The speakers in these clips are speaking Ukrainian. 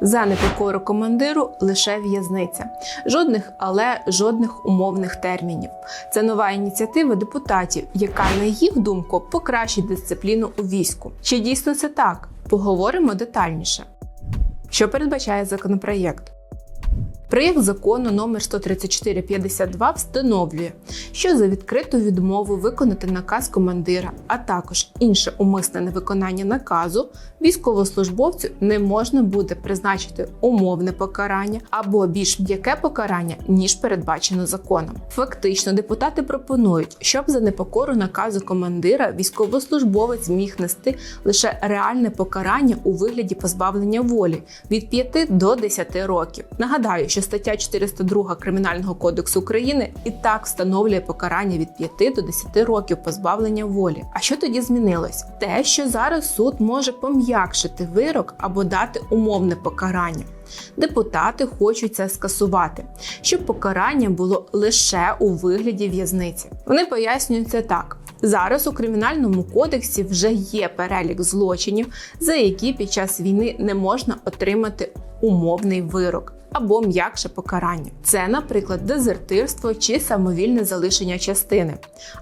За непокору командиру лише в'язниця. Жодних але жодних умовних термінів. Це нова ініціатива депутатів, яка, на їх думку, покращить дисципліну у війську. Чи дійсно це так? Поговоримо детальніше. Що передбачає законопроєкт? Проєкт закону номер 13452 встановлює, що за відкриту відмову виконати наказ командира, а також інше умисне невиконання наказу, військовослужбовцю не можна буде призначити умовне покарання або більш м'яке покарання, ніж передбачено законом. Фактично, депутати пропонують, щоб за непокору наказу командира військовослужбовець міг нести лише реальне покарання у вигляді позбавлення волі від 5 до 10 років. Нагадаю, що стаття 402 Кримінального кодексу України і так встановлює покарання від 5 до 10 років позбавлення волі. А що тоді змінилось? Те, що зараз суд може пом'якшити вирок або дати умовне покарання. Депутати хочуть це скасувати, щоб покарання було лише у вигляді в'язниці. Вони пояснюють це так. Зараз у кримінальному кодексі вже є перелік злочинів, за які під час війни не можна отримати умовний вирок або м'якше покарання. Це, наприклад, дезертирство чи самовільне залишення частини.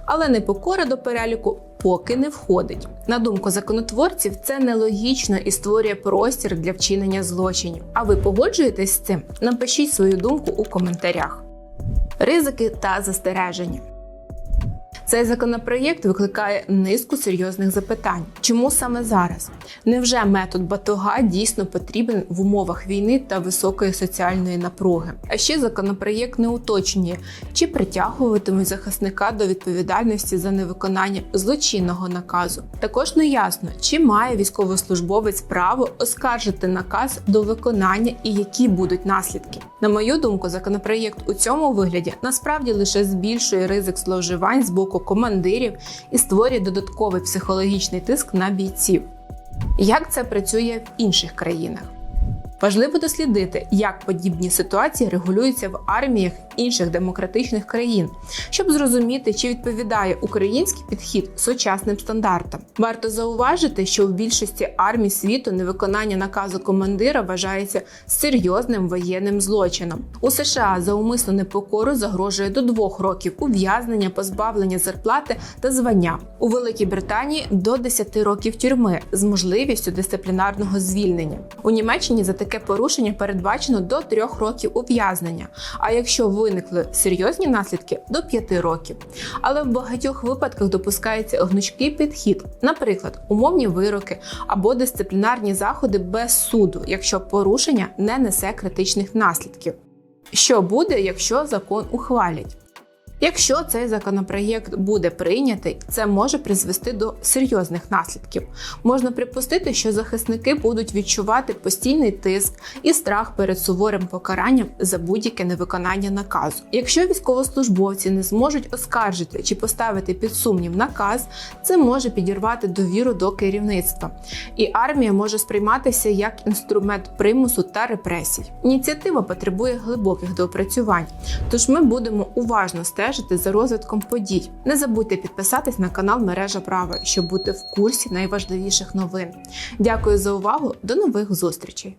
Але непокора до переліку поки не входить. На думку законотворців, це нелогічно і створює простір для вчинення злочинів. А ви погоджуєтесь з цим? Напишіть свою думку у коментарях. Ризики та застереження. Цей законопроєкт викликає низку серйозних запитань. Чому саме зараз? Невже метод батога дійсно потрібен в умовах війни та високої соціальної напруги? А ще законопроєкт не уточнює, чи притягуватимуть захисника до відповідальності за невиконання злочинного наказу. Також не ясно, чи має військовослужбовець право оскаржити наказ до виконання і які будуть наслідки. На мою думку, законопроєкт у цьому вигляді насправді лише збільшує ризик зловживань з боку командирів і створює додатковий психологічний тиск на бійців. Як це працює в інших країнах? Важливо дослідити, як подібні ситуації регулюються в арміях інших демократичних країн, щоб зрозуміти, чи відповідає український підхід сучасним стандартам. Варто зауважити, що в більшості армій світу невиконання наказу командира вважається серйозним воєнним злочином. У США за умисну непокору загрожує до двох років ув'язнення, позбавлення зарплати та звання. У Великій Британії до 10 років тюрми з можливістю дисциплінарного звільнення. У Німеччині за таке порушення передбачено до 3 років ув'язнення. А якщо виникли серйозні наслідки до 5 років. Але в багатьох випадках допускається гнучкий підхід, наприклад, умовні вироки або дисциплінарні заходи без суду, якщо порушення не несе критичних наслідків. Що буде, якщо закон ухвалять? Якщо цей законопроєкт буде прийнятий, це може призвести до серйозних наслідків. Можна припустити, що захисники будуть відчувати постійний тиск і страх перед суворим покаранням за будь-яке невиконання наказу. Якщо військовослужбовці не зможуть оскаржити чи поставити під сумнів наказ, це може підірвати довіру до керівництва, і армія може сприйматися як інструмент примусу та репресій. Ініціатива потребує глибоких доопрацювань, тож ми будемо уважно стежити стежити за розвитком подій. Не забудьте підписатись на канал Мережа Права, щоб бути в курсі найважливіших новин. Дякую за увагу! До нових зустрічей!